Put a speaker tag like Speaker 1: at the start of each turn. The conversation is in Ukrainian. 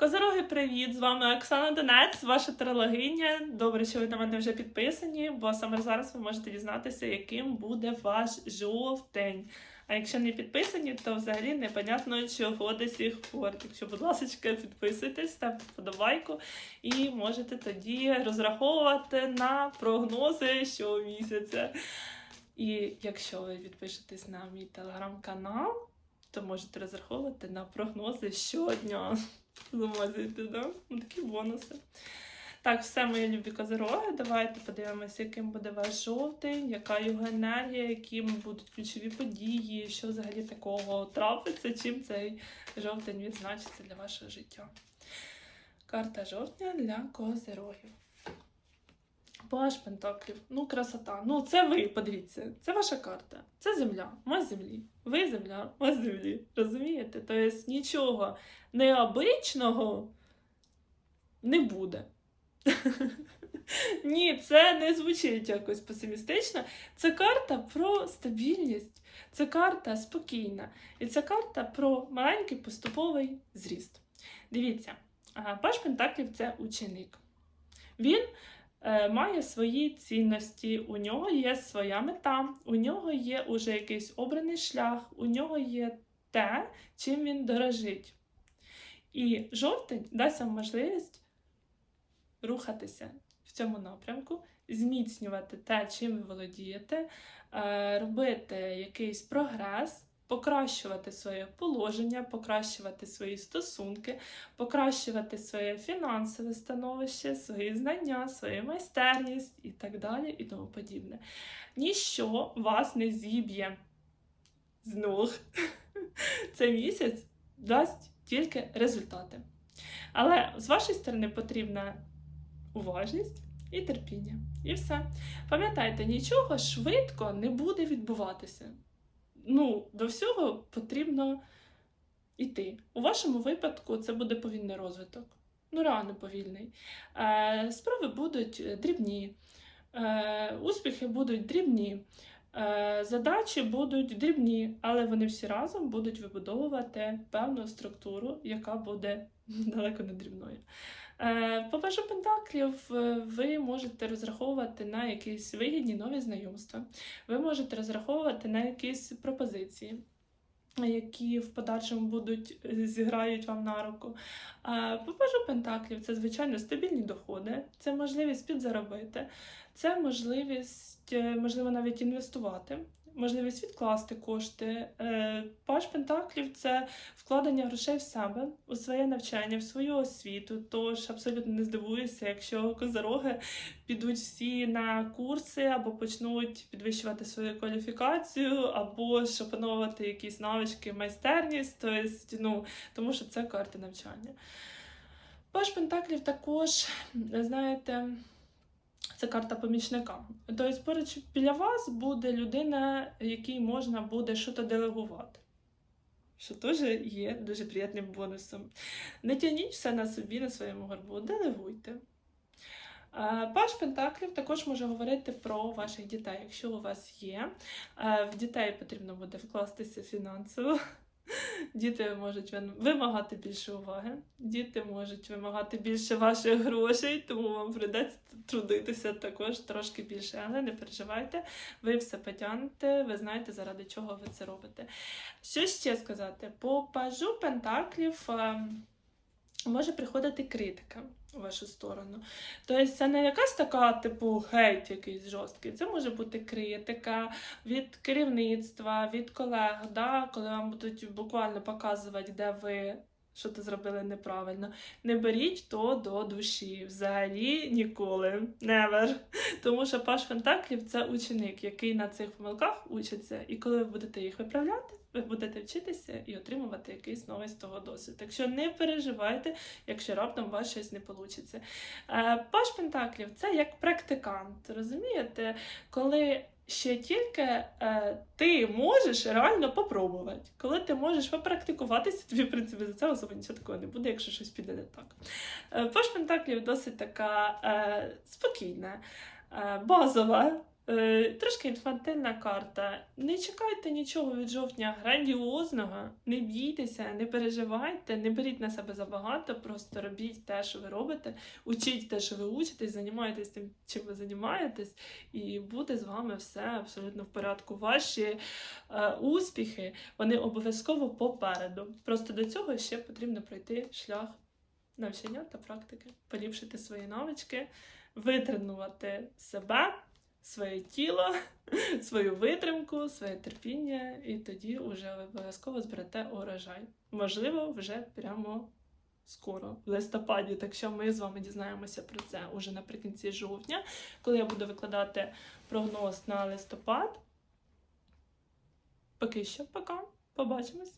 Speaker 1: Козороги, привіт! З вами Оксана Донець, ваша трилогиня. Добре, що ви на мене вже підписані, бо саме зараз ви можете дізнатися, яким буде ваш жовтень. А якщо не підписані, то взагалі непонятно чого до сих пор. Так що, будь ласка, підписуйтесь, ставте вподобайку і можете тоді розраховувати на прогнози щомісяця. І якщо ви підпишетесь на мій телеграм-канал, то можете розраховувати на прогнози щодня. Замазуєте, да? Ну, такі бонуси. Так, все, мої любі козироги. Давайте подивимося, яким буде ваш жовтень, яка його енергія, яким будуть ключові події, що взагалі такого трапиться, чим цей жовтень відзначиться для вашого життя. Карта жовтня для козирогів. Паш Пентаклів. Ну, красота. Ну, це ви, подивіться, це ваша карта. Це земля, ми землі. Ви земля, ми землі. Розумієте? Тобто нічого необичного не буде. Ні, це не звучить якось песимістично. Це карта про стабільність, це карта спокійна. І це карта про маленький поступовий зріст. Дивіться, Паш Пентаклів це ученик. Він має свої цінності, у нього є своя мета, у нього є уже якийсь обраний шлях, у нього є те, чим він дорожить. І жовтень дасть вам можливість рухатися в цьому напрямку, зміцнювати те, чим ви володієте, е, робити якийсь прогрес, покращувати своє положення, покращувати свої стосунки, покращувати своє фінансове становище, свої знання, свою майстерність і так далі, і тому подібне. Ніщо вас не зіб'є з ног. Цей місяць дасть тільки результати. Але з вашої сторони потрібна уважність і терпіння. І все. Пам'ятайте, нічого швидко не буде відбуватися. Ну, до всього потрібно йти. У вашому випадку це буде повільний розвиток. Ну, реально повільний. Е, справи будуть дрібні, е, успіхи будуть дрібні. Е, Задачі будуть дрібні, але вони всі разом будуть вибудовувати певну структуру, яка буде далеко не дрібною. Е, По першу пентаклів е, ви можете розраховувати на якісь вигідні нові знайомства. Ви можете розраховувати на якісь пропозиції, які в подальшому будуть е, зіграють вам на руку. По пентаклів це, звичайно, стабільні доходи, це можливість підзаробити, це можливість, е, можливо, навіть інвестувати. Можливість відкласти кошти. Е, Паш Пентаклів це вкладення грошей в себе, у своє навчання, в свою освіту. Тож абсолютно не здивуюся, якщо козороги підуть всі на курси або почнуть підвищувати свою кваліфікацію, або ж опановувати якісь навички, майстерність, тобто, ну, тому що це карти навчання. Паш Пентаклів також, знаєте, це карта помічника. Тобто, поруч біля вас буде людина, якій можна буде щось делегувати. Що теж є дуже приємним бонусом. Не тягніть все на собі, на своєму горбу, делегуйте. Паш Пентаклів також може говорити про ваших дітей, якщо у вас є. В дітей потрібно буде вкластися фінансово. Діти можуть вимагати більше уваги, діти можуть вимагати більше ваших грошей, тому вам прийдеться трудитися також трошки більше. Але не переживайте, ви все потягнете, ви знаєте, заради чого ви це робите. Що ще сказати? По пажу Пентаклів е, може приходити критика вашу сторону. Тобто це не якась така, типу, гейт якийсь жорсткий. Це може бути критика від керівництва, від колег, да? коли вам будуть буквально показувати, де ви. Що ти зробили неправильно. Не беріть то до душі. Взагалі ніколи. Never. Тому що Паш Пентаклів це ученик, який на цих помилках учиться. І коли ви будете їх виправляти, ви будете вчитися і отримувати якийсь новий з того досвід. Так що не переживайте, якщо раптом у вас щось не вийде. Паш Пентаклів це як практикант, розумієте? Коли ще тільки е, ти можеш реально попробувати, коли ти можеш попрактикуватися, тобі, в принципі, за це особо нічого такого не буде, якщо щось піде не так. Е, Паш Пентаклів досить така е, спокійна, е, базова трошки інфантильна карта. Не чекайте нічого від жовтня грандіозного, не бійтеся, не переживайте, не беріть на себе забагато, просто робіть те, що ви робите, учіть те, що ви учитесь, займайтесь тим, чим ви займаєтесь, і буде з вами все абсолютно в порядку. Ваші е, успіхи вони обов'язково попереду. Просто до цього ще потрібно пройти шлях навчання та практики, поліпшити свої навички, витренувати себе, своє тіло, свою витримку, своє терпіння, і тоді вже ви обов'язково зберете урожай. Можливо, вже прямо скоро, в листопаді. Так що ми з вами дізнаємося про це уже наприкінці жовтня, коли я буду викладати прогноз на листопад. Поки що, пока. Побачимось.